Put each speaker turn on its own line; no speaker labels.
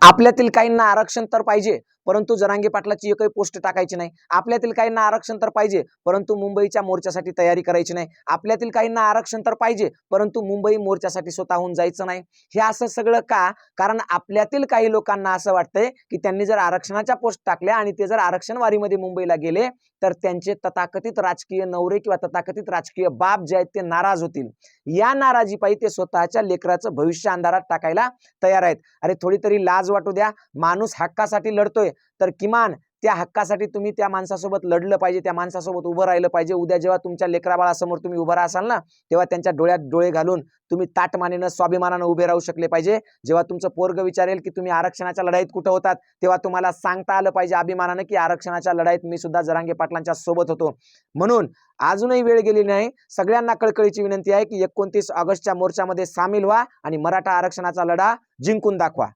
आपल्यातील काहींना आरक्षण तर पाहिजे परंतु जरांगे पाटलाची एकही पोस्ट टाकायची नाही. आपल्यातील काहींना आरक्षण तर पाहिजे परंतु मुंबईच्या मोर्चासाठी तयारी करायची नाही. आपल्यातील काहींना आरक्षण तर पाहिजे परंतु मुंबई मोर्चासाठी स्वतःहून जायचं नाही. हे असं सगळं का? कारण आपल्यातील काही लोकांना असं वाटतंय की त्यांनी जर आरक्षणाच्या पोस्ट टाकल्या आणि ते जर आरक्षणवारीमध्ये मुंबईला गेले तर त्यांचे तथाकथित राजकीय नवरे किंवा तथाकथित राजकीय बाप जे आहेत ते नाराज होतील. या नाराजीपायी ते स्वतःच्या लेकराचं भविष्य अंधारात टाकायला तयार आहेत. अरे थोडी तरी लाज वाटू द्या. माणूस हक्कासाठी लढतोय. तर किमान त्या हक्कासाठी तुम्ही त्या माणसासोबत लढलं पाहिजे त्या माणसासोबत उभं राहिलं पाहिजे. उद्या जेव्हा तुमच्या लेकराबाळासमोर तुम्ही उभं राहाल ना तेव्हा त्यांच्या डोळ्यात डोळे घालून तुम्ही ताटमानेनं स्वाभिमानानं उभे राहू शकले पाहिजे. जेव्हा तुमचं पोरग विचारेल की तुम्ही आरक्षणाच्या लढाईत कुठं होतात तेव्हा तुम्हाला सांगता आलं पाहिजे अभिमानानं की आरक्षणाच्या लढाईत मी सुद्धा जरांगे पाटलांच्या सोबत होतो. म्हणून अजूनही वेळ गेली नाही. सगळ्यांना कळकळीची विनंती आहे की एकोणतीस ऑगस्टच्या मोर्चामध्ये सामील व्हा आणि मराठा आरक्षणाचा लढा जिंकून दाखवा.